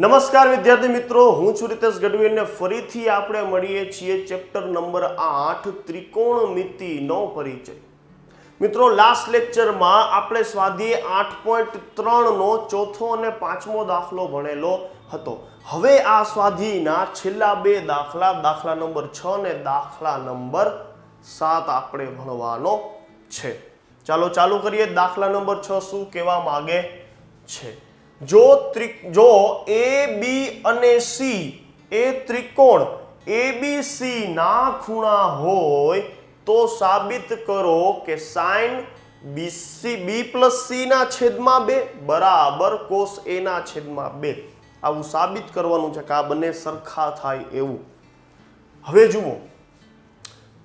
નમસ્કાર વિદ્યાર્થી મિત્રો, હું છું રીતેશ ગઢવી અને ફરીથી આપણે મળીએ છીએ ચેપ્ટર નંબર આઠ ત્રિકોણમિતિનો પરિચય. મિત્રો લાસ્ટ લેક્ચરમાં આપણે સ્વાધ્યાય આઠ પોઈન્ટ ત્રણનો ચોથો અને પાંચમો દાખલો ભણેલો હતો. હવે આ સ્વાધ્યાયના છેલ્લા બે દાખલા દાખલા નંબર છ અને દાખલા નંબર સાત આપણે ભણવાનો છે. ચાલો, ચાલુ કરીએ. દાખલા નંબર છ શું કહેવા માગે છે? જો ત્રિ જો એ બી અને સી એ ત્રિકોણ એબીસી ના ખૂણા હોય તો સાબિત કરો કે sine BC B plus C ના છેદમાં બે બરાબર કોસ એ ના છેદમાં બે. આવું સાબિત કરવાનું છે કે આ બંને સરખા થાય એવું. હવે જુઓ.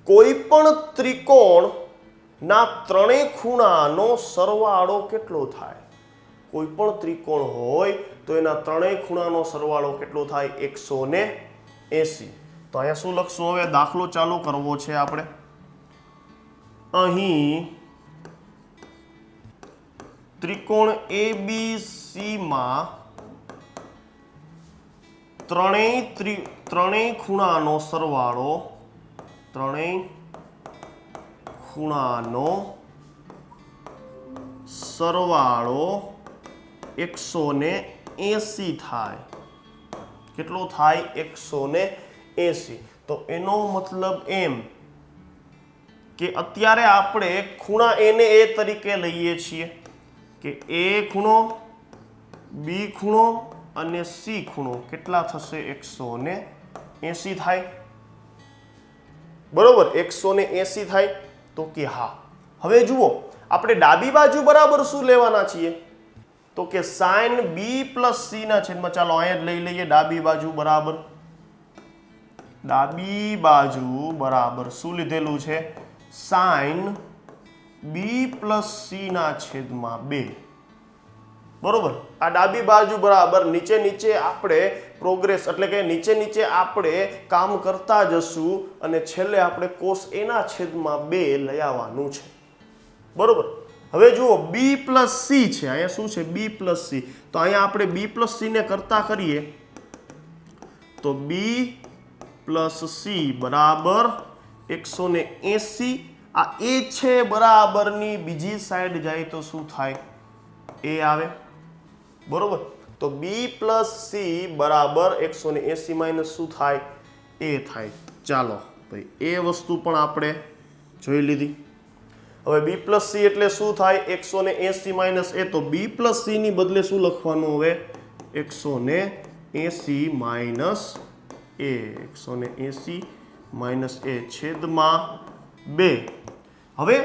કોઈ પણ ત્રિકોણ ના ત્રણેય ખૂણાનો સરવાળો કેટલો થાય? કોઈ પણ ત્રિકોણ હોય તો એના ત્રણેય ખૂણાનો સરવાળો કેટલો થાય? એકસો ને એસી. તો અહીંયા શું લખશું હવે? દાખલો ચાલુ કરવો છે આપણે. અહીં ત્રિકોણ એ બી સીમાં ત્રણેય ત્રિ, ત્રણેય ખૂણાનો સરવાળો, ત્રણેય ખૂણાનો સરવાળો એકસો ને એંસી થાય. કેટલો થાય? એકસો ને એંસી. તો એનો મતલબ એમ કે અત્યારે આપણે ખૂણા એને એ તરીકે લઈએ છીએ કે એ ખૂણો બી ખૂણો અને સી ખૂણો. કેટલા થશે? એકસો ને એંસી થાય. બરોબર? એકસો ને એંસી થાય. તો કે હા. હવે જુઓ, આપણે ડાબી બાજુ બરાબર શું લેવાના છીએ? તો કે સાઇન બી પ્લસ સી ના છેદમાં ચાલો અહીંયા જ લઈ લઈએ, ડાબી બાજુ બરાબર. ડાબી બાજુ બરાબર શું લીધેલું છે? સાઇન બી પ્લસ સી ના છેદમાં બે. બરોબર? આ ડાબી બાજુ બરાબર નીચે નીચે આપણે પ્રોગ્રેસ એટલે કે નીચે નીચે આપણે કામ કરતા જશું અને છેલ્લે આપણે કોષ એના છેદમાં બે લઈ આવવાનું છે. બરોબર? હવે જુઓ બી પ્લસ સી છે. અહીંયા શું છે? બી પ્લસ સી તો અહીંયા આપણે બી પ્લસ સીને કરતા કરીએ. તો બી પ્લસ સી બરાબર એકસો ને એંસી. આ એ છે બરાબરની. બીજી સાઈડ જાય તો શું થાય? એ આવે. બરોબર? તો બી પ્લસ સી બરાબર એકસો ને એંસી માઇનસ શું થાય? એ થાય. ચાલો ભાઈ એ વસ્તુ પણ આપણે જોઈ લીધી. હવે બી પ્લસ સી એટલે શું થાય? એકસો ને એંસી માઇનસ એ તો બી પ્લસ સીની બદલે શું લખવાનું હવે? એકસો ને એંસી માઇનસ એ એકસો ને માઇનસ એ છેદમાં બે. હવે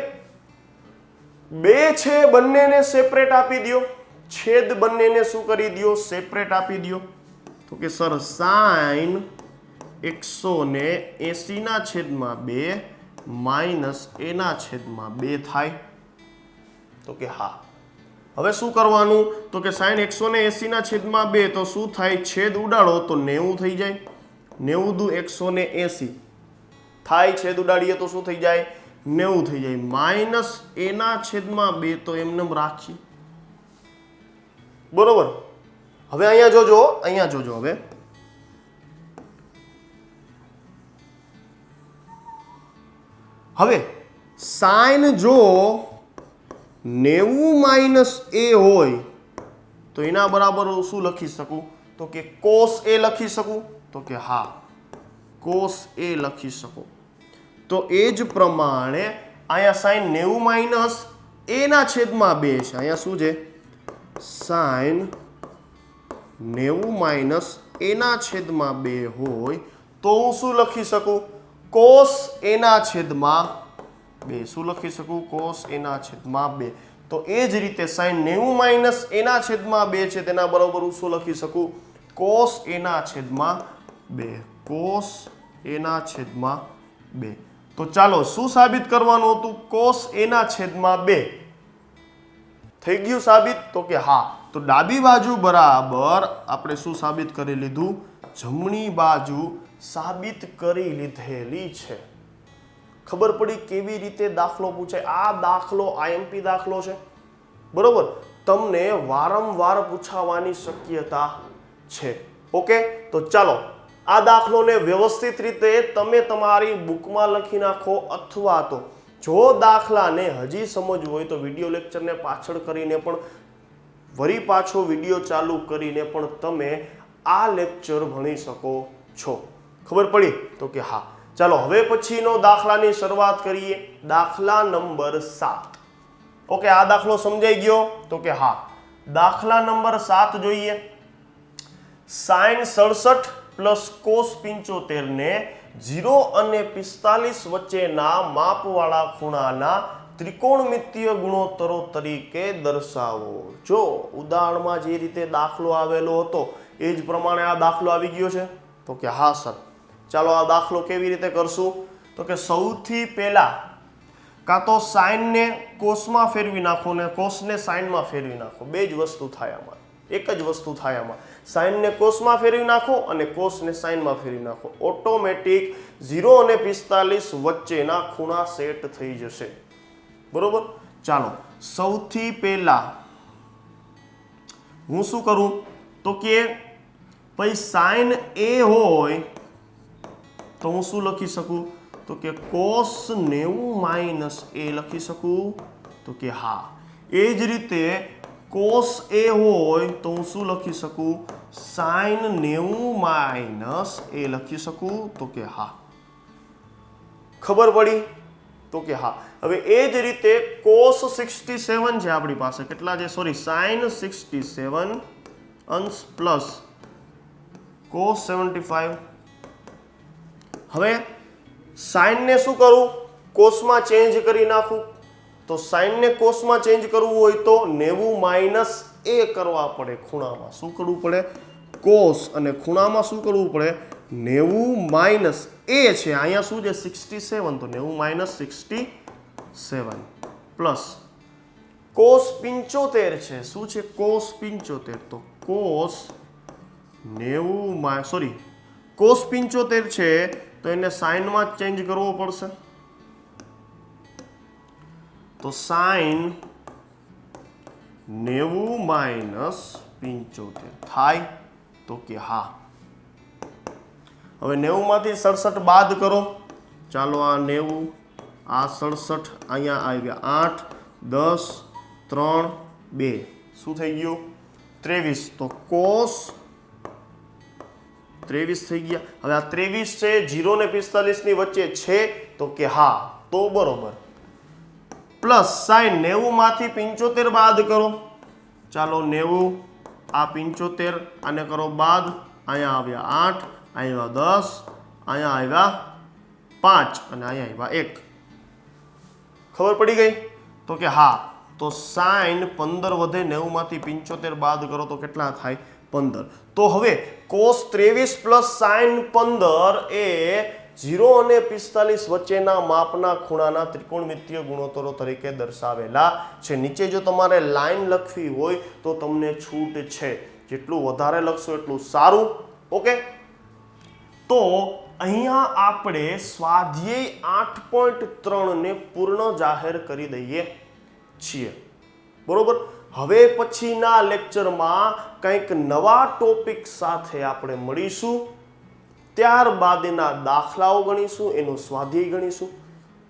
બે છે બંનેને સેપરેટ આપી દો છેદ બંનેને શું કરી દો સેપરેટ આપી દો તો કે સર સાઈન એકસો ને છેદમાં બે માઇનસ એના છેદમાં બે થાય. તો કે હા. હવે શું કરવાનું? તો કે સાઈન એકસો ને એંસીના છેદમાં બે, તો શું થાય? છેદ ઉડાડો તો નેવું થઈ જાય. નેવું દુ એકસો ને એંસી. થાય, છેદ ઉડાડીએ તો શું થઈ જાય? નેવું થઈ જાય. માઇનસ એના છેદમાં બે તો એમને રાખીએ. બરોબર? હવે અહીંયા જોજો અહીંયા જોજો હવે. હવે સાઈન જો નેવું માઇનસ એ હોય, તો એના બરાબર હું શું લખી શકું? તો કે કોસ એ લખી શકું? તો કે હા કોસ એ લખી શકું. તો એ જ પ્રમાણે અહીંયા સાઇન નેવું માઇનસ એના છેદમાં બે છે. અહીંયા શું છે? સાઇન નેવું માઇનસ એના છેદમાં બે હોય, તો હું શું લખી શકું? કોસ એના છેદમાં બે. શું લખી શકું? કોસ એના છેદમાં બે. તો એ જ રીતે સાઈન નેવું માઇનસ એના છેદમાં બે છે, તેના બરાબર હું શું લખી શકું? કોસ એના છેદમાં બે. કોસ એના છેદમાં બે. તો ચાલો, શું સાબિત કરવાનું હતું? કોસ એના છેદમાં બે. થઈ ગયું સાબિત? તો કે હા. તો ડાબી બાજુ બરાબર આપણે શું સાબિત કરી લીધું? જમણી બાજુ સાબિત કરી લીધેલી છે. ખબર પડી કેવી રીતે દાખલો પૂછાય? આ દાખલો આઈએમપી દાખલો છે. બરોબર? તમને વારંવાર પૂછાવાની શક્યતા છે. ઓકે? તો ચાલો, આ દાખલોને વ્યવસ્થિત રીતે તમે તમારી બુકમાં લખી નાખો અથવા તો જો દાખલાને હજી સમજવું હોય તો વીડિયો લેક્ચરને પાછળ કરીને પણ, વરી પાછો વીડિયો ચાલુ કરીને પણ તમે આ લેક્ચર ભણી શકો છો. ખબર પડી? તો કે હા. ચાલો, હવે પછીનો દાખલાની શરૂઆત કરીએ. દાખલા નંબર સાત. ઓકે, આ દાખલો સમજાઈ ગયો? તો કે હા. દાખલા નંબર સાત જોઈએ. સાઈન સડસઠ પ્લસ કોસ પંચોતેર ને ઝીરો અને પિસ્તાલીસ વચ્ચેના માપવાળા ખૂણાના ત્રિકોણમિતીય ગુણોત્તરો તરીકે દર્શાવો. જો ઉદાહરણમાં જે રીતે દાખલો આવેલો હતો, એ જ પ્રમાણે આ દાખલો આવી ગયો છે? તો કે હા, સર. ચાલો આ દાખલો કેવી રીતે કરશું? તો કે સૌથી પહેલા કાં તો સાઇનને કોષમાં ફેરવી નાખો ને કોષને સાઇનમાં ફેરવી નાખો. બે જ વસ્તુ થાય આમાં. એક જ વસ્તુ થાય આમાં. સાઈનને કોષમાં ફેરવી નાખો અને કોષને સાઇનમાં ફેરવી નાખો. ઓટોમેટિક ઝીરો અને પિસ્તાલીસ વચ્ચેના ખૂણા સેટ થઈ જશે. બરોબર? ચાલો, સૌથી પહેલા હું શું કરું? તો કે ભાઈ સાઈન એ હોય તો હું શું લખી શકું? તો કે કોસ નેવું માઇનસ એ લખી શકું? તો કે હા. એ જ રીતે કોસ એ હોય તો હું શું લખી શકું? સાઈન નેવું માઇનસ એ લખી શકું? તો કે હા. ખબર પડી? તો કે હા. હવે એ જ રીતે કોસ સિક્સટી સેવન છે આપણી પાસે. કેટલા છે? સોરી સાઇન સિક્સટી સેવન અંશ પ્લસ કોસ સેવન્ટી ફાઈવ. હવે સાઈનને શું કરવું કોષમાં ચેન્જ કરી નાખું. તો સાઈનને કોષમાં ચેન્જ કરવું હોય તો નેવું માઇનસ એ કરવા પડે ખૂણામાં. શું કરવું પડે? કોસ. અને ખૂણામાં શું કરવું પડે? નેવું માઇનસ એ છે. અહીંયા શું છે? Sixty seven. તો નેવું minus sixty seven plus cos પિંચોતેર છે. શું છે? કોસ પિંચોતેર. તો કોસ નેવું સોરી, કોસ પિંચોતેર છે તો એને સાઇનમાં ચેન્જ કરવો પડશે. તો સાઈન નેવું માઇનસ પિંચોતેર. થાય તો કે હા. હવે નેવુંમાંથી સડસઠ બાદ કરો. ચાલો આ નેવું, આ સડસઠ અહીંયા આવ્યા આઠ, દસ, ત્રણ, બે. શું થઈ ગયું? ત્રેવીસ. તો કોસ ત્રેવીસ થઈ ગયા. હવે આ ત્રેવીસ છે, જીરો ને પિસ્તાલીસની વચ્ચે છે, તો કે હા, તો બરોબર. પ્લસ સાઈન નેવું માંથી પંચોતેર બાદ કરો. ચાલો નેવું, આ પંચોતેર, આને કરો બાદ. અહીંયા આવ્યા આઠ, અહીંયા દસ, અહીંયા આવ્યા પાંચ, અને અહીંયા આવ્યા એક. ખબર પડી ગઈ? તો કે હા, તો સાઈન પંદર વધે નેવુંમાંથી પંચોતેર બાદ કરો તો કેટલા થાય? પંદર. તો હવે કોસ ત્રેવીસ પ્લસ સાઇન પંદર એ ઝીરો અને પિસ્તાલીસ વચ્ચેના માપના ખૂણાના ત્રિકોણમિતીય ગુણોત્તરો તરીકે દર્શાવેલા છે. નીચે જો તમારે લાઈન લખવી હોય તો તમને છૂટ છે. જેટલું વધારે લખશો એટલું સારું. ઓકે? તો અહીંયા આપણે સ્વાધ્યાય આઠ પોઈન્ટ ત્રણને પૂર્ણ જાહેર કરી દઈએ છીએ. બરોબર? હવે પછીના લેક્ચરમાં કંઈક નવા ટોપિક સાથે આપણે મળીશું. ત્યારબાદના દાખલાઓ ગણીશું, એનું સ્વાધ્યાય ગણીશું.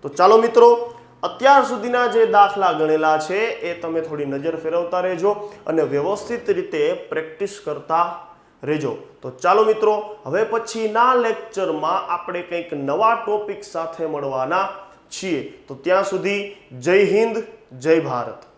તો ચાલો મિત્રો, અત્યાર સુધીના જે દાખલા ગણેલા છે, એ તમે થોડી નજર ફેરવતા રહેજો અને વ્યવસ્થિત રીતે પ્રેક્ટિસ કરતા રહેજો. તો ચાલો મિત્રો, હવે પછીના લેક્ચરમાં આપણે કંઈક નવા ટોપિક સાથે મળવાના છીએ. તો ત્યાં સુધી જય હિન્દ, જય ભારત.